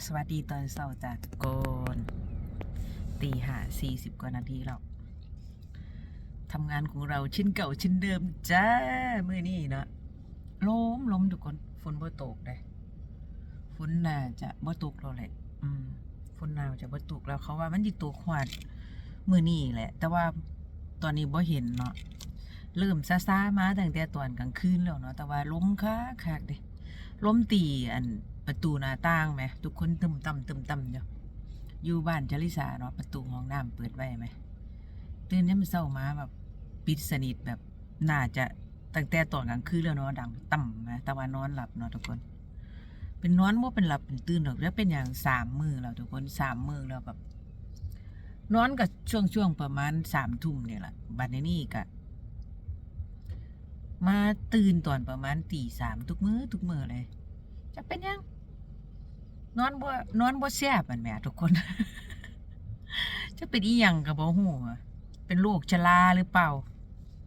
สวัสดีตอนเช้าจากโกนตีห้าสี่สิบกว่านาทีแล้วทำงานของเราชิ้นเก่าชิ้นเดิมจ้ามื่อนี้เนาะล้มล้มทุกคนฝนบ่ตกเลยฝนน่าจะบ่ตกแล้วแหละ อืมฝนน่าจะบ่ตกแล้วเขาว่ามันสิตกหวดมื่อนี้แหละ แต่ว่าตอนนี้บ่เห็นเนาะเริ่มซาซาๆมาตั้งแต่ตอนกลางคืนแล้วเนาะแต่ว่าล้มคักคักเด้ ล้มตีอันประตูหน้าต่างไหม ทุกคนตึมต่ำตึมต่ำอยู่อยู่บ้านจริสาเนาะประตูห้องน้ำเปิดไว้ไหมตื่นยามมื้อเช้ามาแบบปิดสนิทแบบน่าจะตั้งแต่ตอนกลางคืนแล้วเนาะดังต่ำนะต่ว่านอนหลับเนาะทุกคน เป็นนอนว่าเป็นหลับเป็นตื่นหรอกแล้วเป็นอย่างสามมือแล้วทุกคนสามมือแล้วแบบนอนกับช่วงช่วงประมาณสามทุ่มเนี่ยแหละบัดนี้นี่กะ มาตื่นตอนประมาณตีสามทุกมือทุกมือเลย จะเป็นยัง นอนบ่นอนบ่แซ่บมันแหม่ทุกคน จะเป็นอีหยังกับบ่ฮู้อะเป็นโรคชราหรือเปล่า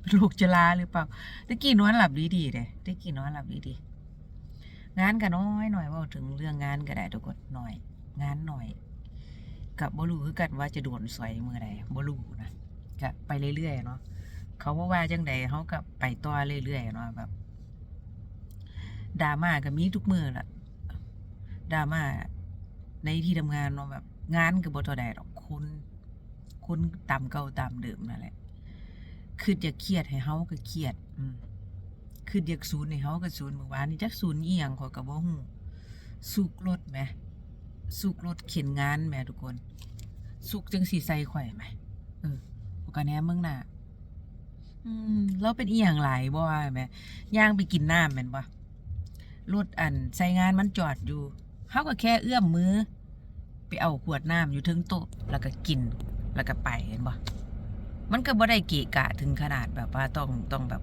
เป็นโรคชราหรือเปล่าตะกี้นอนหลับดีๆเด้ตะกี้นอนหลับดีๆงานก็น้อยหน่อยว้าถึงเรื่องงานก็ได้ทุกคนหน่อย งานหน่อยกับบ่รู้คือกันว่าจะโดนสอยมื้อใดบ่รู้นะก็ไปเรื่อยๆเนาะ เขาว่าว่าจังใดเขาก็ไปต่อเรื่อยๆเนาะแบบดราม่าก็มีทุกมือละดราม่าในที่ทำงานเนาะแบบ งานก็บ่ท่าใดหรอกคนคนตามเก่าตามเดิมนั่นแหละคืออยากเครียดให้เฮาก็เครียด อืมคืออยากศูนย์ให้เฮาก็ศูนย์เมื่อวานนี้จักศูนย์อีหยังขอยก็บ่ฮู้สุกรถแหมสุกรถเข็นงานแหมทุกคน สุกจังสิใส่ข่อยแหมเออบ่ก็แหนมึงน่ะ อืมแล้วเป็นอีหยังหลายบ่ว่าแหม่ย่างไปกินน้ำแม่นบ่รถอันใส่งานมันจอดอยู่เฮาก็แค่เอื้อมมือ ไปเอาขวดน้ำอยู่เทึงโต๊ะแล้วก็กินแล้วก็ไปเห็นบ่มันก็บ่ได้เกะกะถึงขนาดแบบว่าต้องต้องแบบ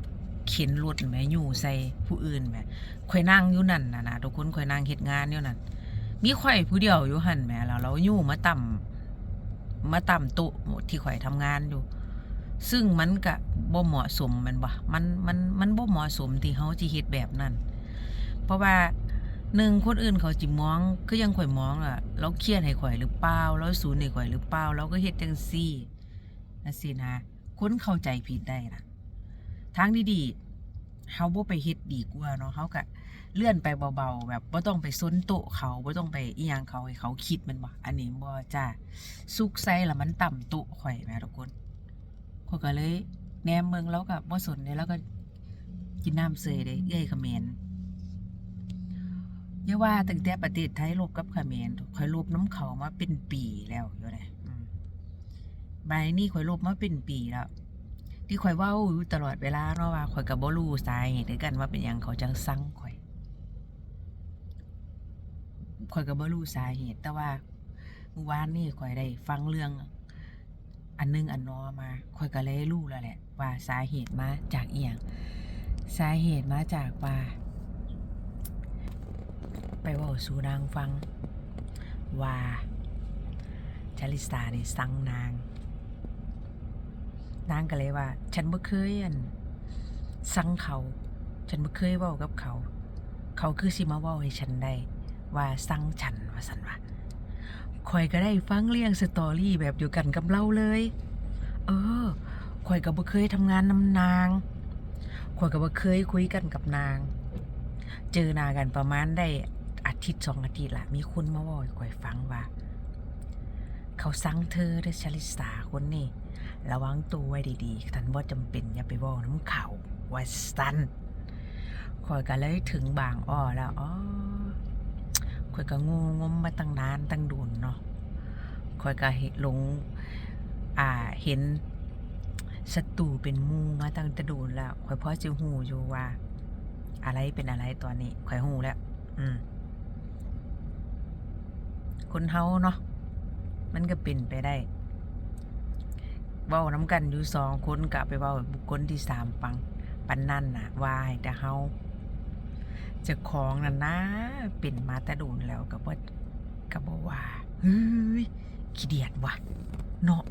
เข็นรถแหม่อยู่ใส่ผู้อื่นแหม่ข่อยนั่งอยู่นั่นนะนะทุกคนข่อยนั่งเฮ็ดงานอยู่นั่นมีข่อยผู้เดียวอยู่หั่นแหม่แล้วเราอยู่มาต่ำมาต่ำโต๊ะที่ข่อยทำงานอยู่ ซึ่งมันก็บ่เหมาะสมมันบ่มันมันมันบ่เหมาะสมที่เฮาสิเฮ็ดแบบนั้น เพราะว่าหนึ่งคนอื่นเขาจิมองคือยังข่อยมองอะเราเครียดให้ข่อยหรือเปล่าเราสูญให้ข่อยหรือเปล่าเราก็เฮ็ดจังซี่นั่นสินะคนเข้าใจผิดได้นะทางที่ดีเฮาบ่ไปเฮ็ดดีกว่าเนาะเฮาก็เลื่อนไปเบาๆ แบบบ่ต้องไปซนโตะเขาบ่ต้องไปอีหยังเขาให้เขาคิดมันบ่อันนี้บ่จ้าสุกใส่ล้วมันต่ำโตะข่อยแม่ทุกคน ข้อยก็เลยแหนมเมืองแล้วก็บ่สนเลยแล้วก็กินน้ำเสยเลยเอ้อยเขมรอย่าว่าตั้งแต่ประเทศไทยลบกับเขมรข่อยลบน้ำเขามาเป็นปีแล้วอยู่นะอืมใบนี้ข่อยลบมาเป็นปีแล้ว ที่ขอยว้าอยู่ตลอดเวลาเนาะว่าขอยก็บ่รู้สาเหตุกันว่าเป็นยังเขาจังสั่งขอยขอยก็บ่รู้สาเหตุแต่ว่าเมื่อวานนี้ข่อยได้ฟังเรื่อง อันหนึงอันนอมาค่อยก็เลยรู้แล้วแหละ ว่าสาเหตุมาจากเอียง สาเหตุมาจากว่า ไปว่าสู่นางฟัง ว่าชลิสาเนี่สั่งนาง นางก็เลยว่า ฉันบ่เคยอันสั่งเขา ฉันบ่เคยเว้ากับเขา เขาคือสิมาเว้าให้ฉันได้ว่าสั่งฉันว่าสันว่า ข่อยก็ได้ฟังเรื่องสตอรี่แบบเดียวกันกับเราเลย เออข่อยก็บ่เคยทำงานนำนางข่อยก็บ่เคยคุยกันกับนาง เจอนากันประมาณได้อาทิตย์สองอาทิตย์ละมีคนมาบอกข่อยฟังว่า เขาสั่งเธอเด้อชลิสาคนนี้ระวังตัวไว้ดีๆท่านว่าจำเป็นอย่าไปบอกน้ำเขาว่าสันข่อยก็เลยถึงบางอ้อแล้วอ๋อ ข่อยก็งูงมมาตั้งนานตั้งดุนเนาะข่อยก็เห็นหลงอ่าเห็นศัตรูเป็นมูมาตั้งแต่ดุนแล้วข่อยพอจะหูอยู่ว่า อะไรเป็นอะไรตอนนี้ข่อยหูแล้ว อืม คนเฮาเนาะมันก็เป็นไปได้เว้าน้ำกันอยู่สองคนกะไปเว้าบุคคลที่สามฟังปันนั่นน่ะว่าให้แต่เฮา จะของนั่นนะเป็นมาตะดูนแล้วกับว่ากับว่าเฮ้ยขี้เดียดว่ะเนาะ